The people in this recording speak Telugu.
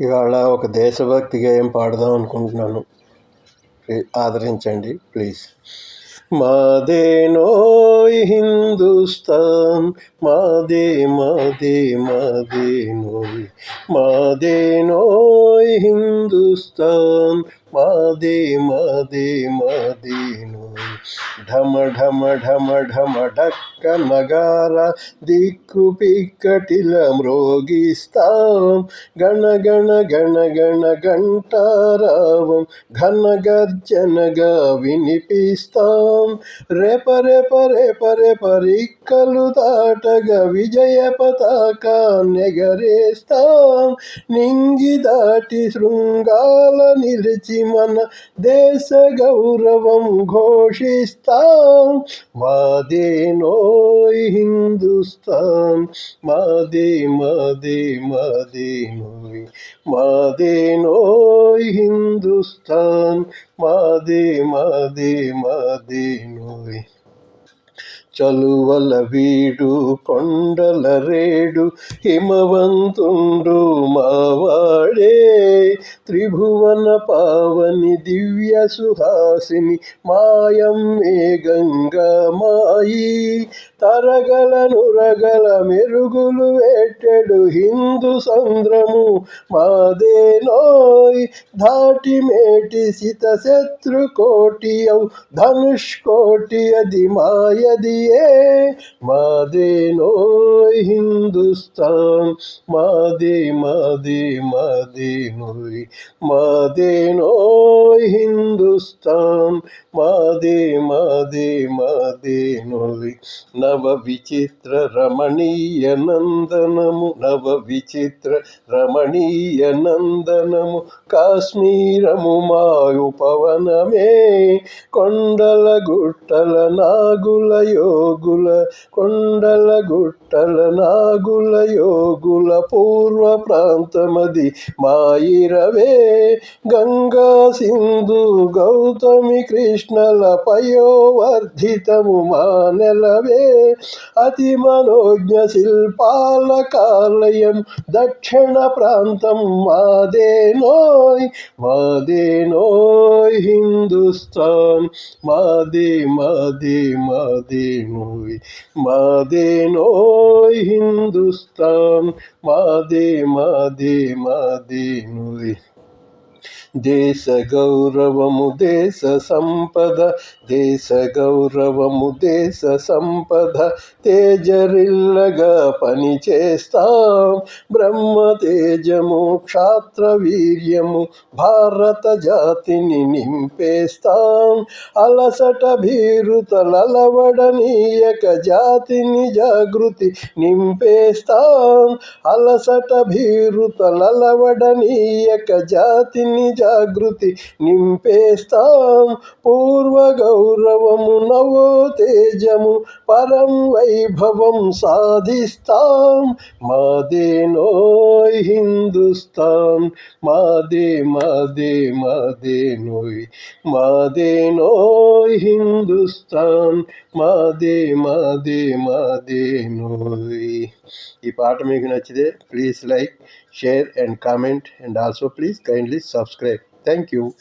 ఇవాళ ఒక దేశభక్తి గేయం పాడదాం అనుకుంటున్నాను. ఆదరించండి ప్లీజ్. మాదేనోయ్ హిందుస్థాన్ మాదే మాదే మాదేనోయ్ మాదేనోయ్ హిందుస్థాన్ మాదే మాదే మాదేనోయ్ ढम ढम ढम ढम ढक्क नगारा, दिक्कु पिक्कटिल मृगिस्तां गण गण गण गण घंटारव घन गर्जनग विनिपिस्तां परे परे रेप रेप दाट ग विजय पताक ನೆಗರೇಸ್ತಾಂ ನಿಂಗಿ ದಾಟಿ ಶೃಂಗಾಲ ನಿಲಿಚಿ ಮನ ದೇಶ ಗೌರವಂ ಘೋಷಿಸ್ತಾ మాదే నోయ్ హిందుస్థాన్ మాదే మాదే మాదే నోయ్ మాదే నోయ్ హిందుస్థాన్ మాదే మాదే మాదే నోయ్. చలువల వీడు కొండల రేడు హిమవంతుండు మావాడే త్రిభువన పావని దివ్య సుహాసిని మాయం ఏ గంగా మాయి. తరగల నురగల మెరుగులు వేట్టెడు హిందూ సంద్రము మాదేనోయ్ ధాటి మేటి సిత శత్రు కోటి ధనుష్ కోటి అది మాయదియే మాదేనోయ్ హిందుస్థాన్ మాదే మాదే మాదే నోయ్ మాదేనోయ్ హిందుస్థాన్ మాదే మాదే మాదే నోయ్. నవ విచిత్ర రమణీయ నందనము నవ విచిత్ర రమణీయ నందనము కాశ్మీరము మాయు పవనమే. కొండల గుట్టల నాగుల యోగుల కొండల గుట్టల నాగుల యోగుల పూర్వ ప్రాంతమది మాయిరవే గంగా సింధు గౌతమి కృష్ణల పయోవర్ధితము మానెలవే. అతి మనోజ్ఞ శిల్పాల కాలయం దక్షిణ ప్రాంతం మాదేనోయ్ మాదేనోయ్ హిందుస్థాన్ మాదే మాదే మాదేనోయ్ మాదేనోయ్ హిందుస్థాన్ మాదే మాదే మాదేనోయ్ దేశ గౌరవము దేశ సంపద దేశ గౌరవము దేశ సంపద తేజరిల్లగా పని చేస్తాం. బ్రహ్మ తేజము క్షాత్ర వీర్యము భారత జాతిని నింపేస్తాం. అలసట భీరుతలవడనీయక జాతిని జాగృతి నింపేస్తాం. అలసట భీరుతలవడనీయక జాతిని జాగృతి నింపేస్తాం. పూర్వ గౌరవము నవో తేజము పరం వైభవం సాధిస్తాం. మాదేనోయ్ హిందుస్థాన్. మాదే మాదే మాదే నోయ్. మాదే మాదేనోయ్ హిందుస్థాన్. మాదే మాదే మాదే నోయ్. ఈ పాట మీకు నచ్చితే please like share and comment and also please kindly subscribe. Thank you.